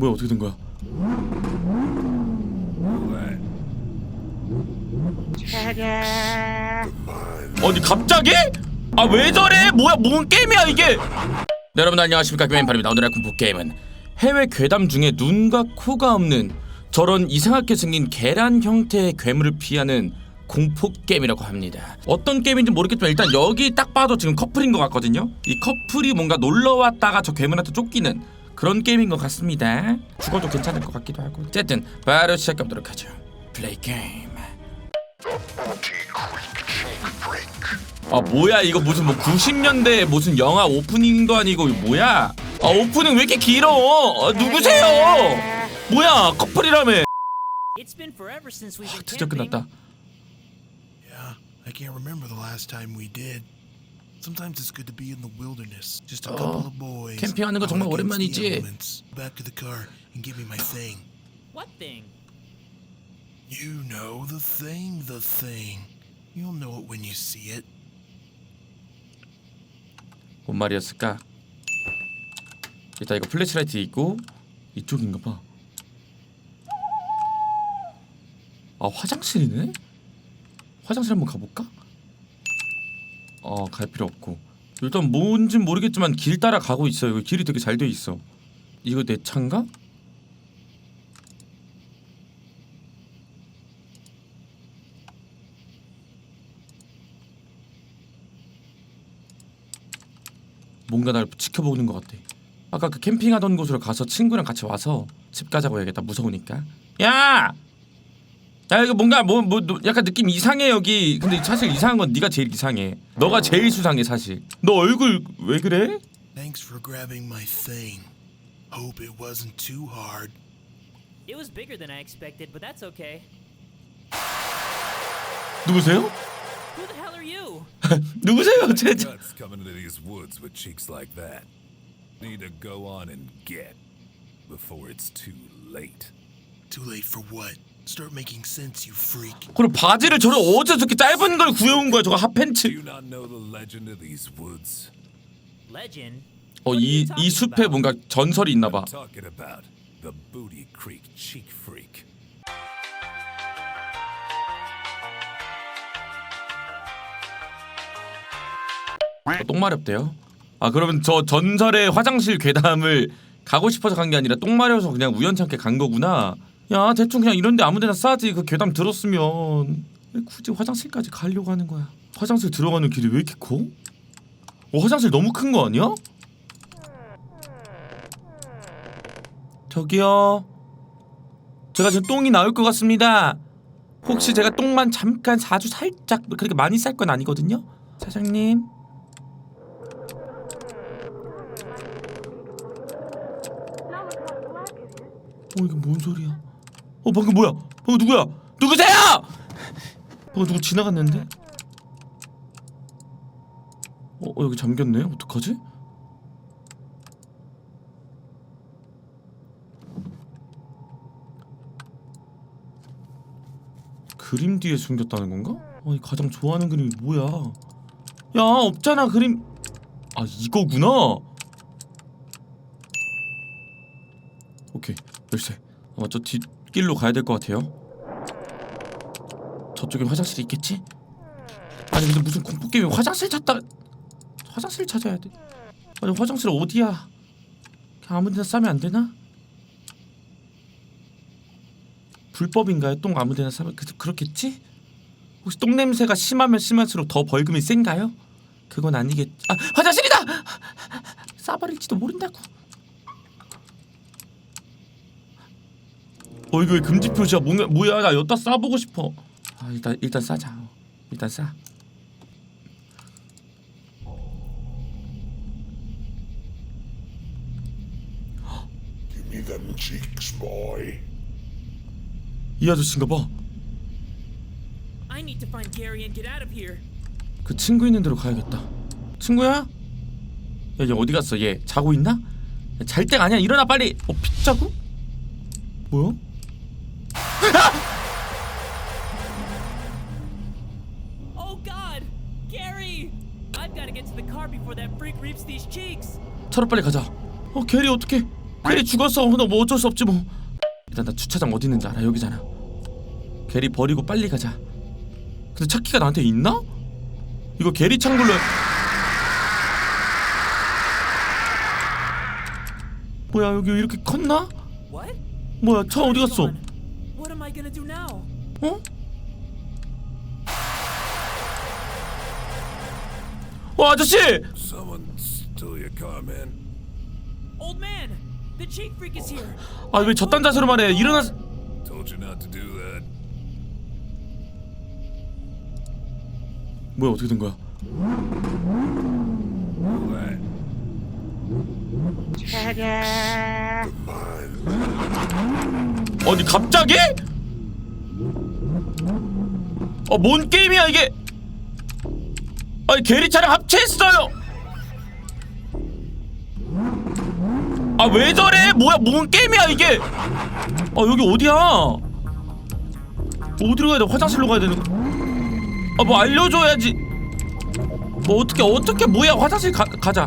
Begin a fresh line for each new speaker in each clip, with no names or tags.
뭐야 어떻게 된 거야? 어디 갑자기? 아 왜 저래? 뭐야 뭔 게임이야 이게? 네, 여러분 안녕하십니까 김현팔입니다. 오늘의 공포 게임은 해외 괴담 중에 눈과 코가 없는 저런 이상하게 생긴 계란 형태의 괴물을 피하는 공포 게임이라고 합니다. 어떤 게임인지 모르겠지만 일단 여기 딱 봐도 지금 커플인 것 같거든요. 이 커플이 뭔가 놀러 왔다가 저 괴물한테 쫓기는 그런 게임인 것 같습니다. 죽어도 괜찮을 것 같기도 하고. 어쨌든 바로 시작해 보도록 하죠. 플레이 게임. 아 뭐야 이거 무슨 뭐 90년대 무슨 영화 오프닝도 아니고 이거 뭐야? 아 오프닝 왜 이렇게 길어? 아, 누구세요? 뭐야 커플이라며?
It's been forever since we've been
드디어
camping.
끝났다.
Yeah, I can't remember the last time we did. Sometimes it's good to be in the wilderness. Just a couple of boys.
캠핑하는 거
out
정말
against the
오랜만이지.
elements. Back to the car and give me my thing.
What thing?
You know the thing, the thing. You'll know it when you see it.
뭔 말이었을까? 일단 이거 플래시라이트 있고 이쪽인가 봐. 아 화장실이네? 화장실 한번 가볼까? 어 갈 필요 없고 일단 뭔진 모르겠지만 길 따라 가고 있어요. 길이 되게 잘 돼 있어. 이거 내 차인가? 뭔가 날 지켜보는 것 같아. 아까 그 캠핑하던 곳으로 가서 친구랑 같이 와서 집 가자고 해야겠다. 무서우니까. 야! 야 이거 뭔가 뭐 뭐 약간 느낌 이상해 여기. 근데 사실 이상한 건 네가 제일 이상해. 너가 제일 수상해 사실. 너 얼굴 왜 그래?
Thanks for grabbing my thing. Hope it wasn't too hard.
It was bigger than I expected, but that's okay.
누구세요?
Who the hell are you?
누구세요? 제 제-
Nuts coming into these woods with cheeks like that. Need to go on and get before it's too late.
Too late for what? Start making sense, you freak.
그리고 바지를 저를 어디서 저렇게 짧은 걸 구해온 거야 저거
Do
핫팬츠.
you not know the legend of these woods?
Legend?
어
What are
이
you
이
talking
숲에
about?
뭔가 전설이 있나 봐.
Talking about the Booty Creek Cheek Freak.
어, 똥 마렵대요. 아 그러면 저 전설의 화장실 괴담을 가고 싶어서 간 게 아니라 똥 마려서 그냥 우연찮게 간 거구나. 야 대충 그냥 이런데 아무데나 싸지 그 괴담 들었으면 왜 굳이 화장실까지 가려고 하는 거야? 화장실 들어가는 길이 왜 이렇게 커? 어 화장실 너무 큰 거 아니야? 저기요. 제가 지금 똥이 나올 것 같습니다. 혹시 제가 똥만 잠깐 아주 살짝 그렇게 많이 쌀 건 아니거든요. 사장님. 어 이게 뭔 소리야? 어 방금 뭐야? 방금 누구야? 누구세요? 방금 누구 지나갔는데? 어, 어 여기 잠겼네. 어떡하지? 그림 뒤에 숨겼다는 건가? 아니 가장 좋아하는 그림이 뭐야? 야 없잖아 그림. 아 이거구나. 오케이 열쇠 아마 저 뒷길로 가야 될 것 같아요 저쪽에 화장실이 있겠지? 아니 근데 무슨 공포게임에 화장실 찾다 화장실 찾아야 돼 아니 화장실 어디야 그냥 아무 데나 싸면 안 되나? 불법인가요? 똥 아무 데나 싸면 그, 그렇겠지? 혹시 똥 냄새가 심하면 심할수록 더 벌금이 센가요? 그건 아니겠... 아 화장실이다! 싸버릴지도 모른다고 어 이거 왜 금지 표시야? 뭐야? 뭐야? 나 여기다 싸보고 싶어. 아 일단 일단 싸자. 어. 일단 싸.
Give me them cheeks, boy.
이 아저씨인가 봐.
I need to find Gary and get out of here.
그 친구 있는 데로 가야겠다. 친구야? 야, 얘 어디 갔어? 얘 자고 있나? 야, 잘 때가 아니야. 일어나 빨리. 어, 핏자국? 뭐야? 차로 빨리 가자. 어, 게리 어떡해? 게리 죽었어 너뭐 어쩔 수 없지 뭐 일단 나 주차장 어디 있는지 알아 여기잖아 게리 버리고 빨리 가자 근데 차키가 나한테 있나? 이거 게리 창불로 뭐야 여기 이렇게 컸나?
What?
뭐야 차 어디 갔어? 어? 어 아저씨!
Man.
Old man! The cheek freak is here!
아 왜 저딴 자세로 말해 일어나
Told you not to do that.
뭐야 어떻게 된 거야
What?
아니 갑자기? 어 뭔 게임이야 이게 아니 게리 차량 합체했어요 아 왜 저래 뭐야 뭔 게임이야 이게 아 여기 어디야 어디로 가야 돼 화장실로 가야 되는 거 아 뭐 알려줘야지 뭐 어떻게 어떻게 뭐야 화장실 가, 가자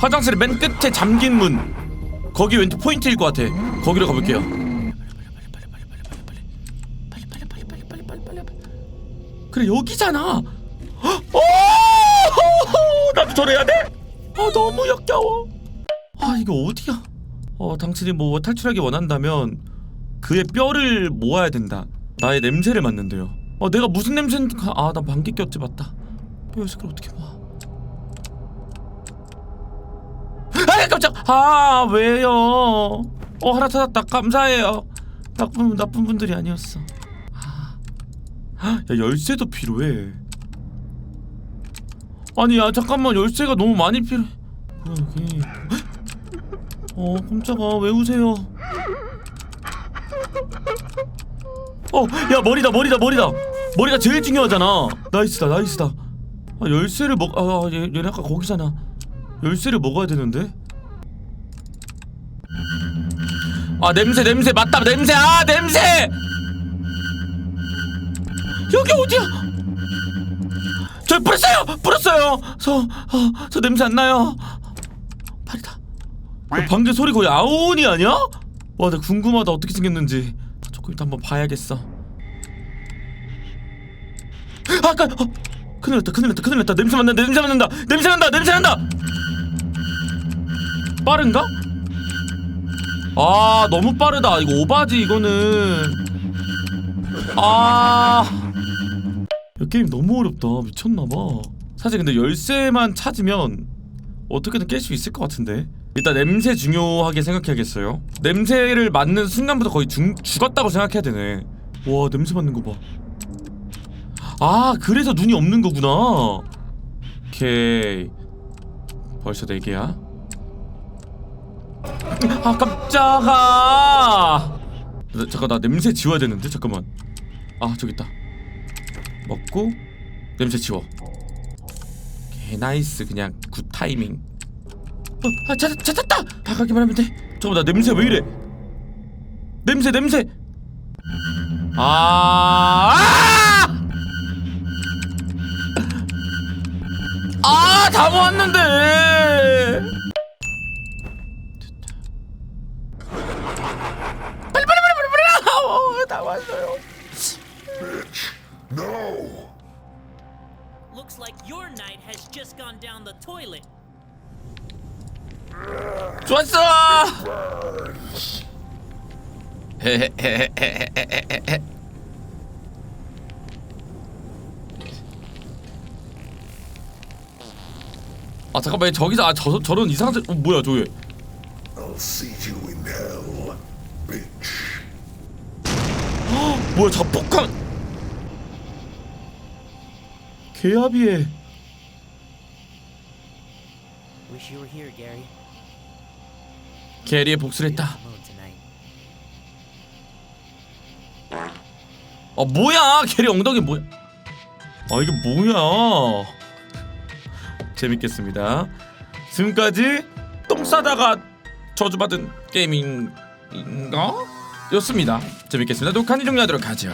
화장실 맨 끝에 잠긴 문 거기 왠지 포인트일 것 같아. 거기로 가볼게요. 그래 여기잖아. 어! 나도 저래야 돼? 아 너무 역겨워. 아 이거 어디야? 어 당신이 뭐 탈출하기 원한다면 그의 뼈를 모아야 된다. 나의 냄새를 맡는데요. 어 내가 무슨 냄새인지 아나 방귀 꼈지 맞다. 뼈 색을 어떻게 봐? 아 깜짝 아 왜요 어 하나 찾았다 감사해요 나쁜 나쁜 분들이 아니었어 아, 야 열쇠도 필요해 아니 야 잠깐만. 열쇠가 너무 많이 필요해 뭐야 여기 어 깜짝아. 왜 우세요? 어야 머리다 머리다 머리다. 머리가 제일 중요하잖아. 나이스다 나이스다. 아 열쇠를 먹아 얘, 얘네 아까 거기잖아. 열쇠를 먹어야 되는데? 아 냄새 냄새. 맞다 냄새. 아 냄새! 여기 어디야 저 뿌렸어요! 뿌렸어요! 저, 어, 저 냄새 안 나요. 팔이다. 그 방금 소리 거의 아오니 아니야? 와 나 궁금하다. 어떻게 생겼는지. 조금 이따 한번 봐야겠어. 아까 어, 큰일 났다 큰일 났다 큰일 났다. 냄새 맡는다 냄새 맡는다 냄새 난다 냄새 난다! 빠른가? 아 너무 빠르다. 이거 오바지 이거는. 아 야, 게임 너무 어렵다. 미쳤나봐. 사실 근데 열쇠만 찾으면 어떻게든 깰 수 있을 것 같은데. 일단 냄새 중요하게 생각해야겠어요. 냄새를 맡는 순간부터 거의 중, 죽었다고 생각해야 되네. 와 냄새 맡는 거봐아 그래서 눈이 없는 거구나. 오케이. 벌써 4개야? 아 깜짝아! 나, 잠깐 나 냄새 지워야 되는데? 잠깐만. 아 저기 있다 먹고 냄새 지워. 개 나이스 그냥 굿 타이밍. 어, 아 찾, 찾았다! 아 가기만 하면 돼. 잠깐만 나 냄새 왜 이래? 냄새 냄새! 아 아! 아, 다 모았는데.
Toilet.
좋았어. 아 잠깐만 저기서 아 저, 저런 이상한 저, 어, 뭐야 저게
I'll see you in hell, bitch.
뭐야 자폭한 개합이에
Wish you were here, Gary.
게리의 복수를 했다.
Alone tonight.
아 뭐야? 게리 엉덩이 뭐야? 아 이게 뭐야? 재밌겠습니다. 지금까지 똥 싸다가 저주받은 게임인가? 였습니다. 재밌겠습니다. 녹화는 종료하도록 하죠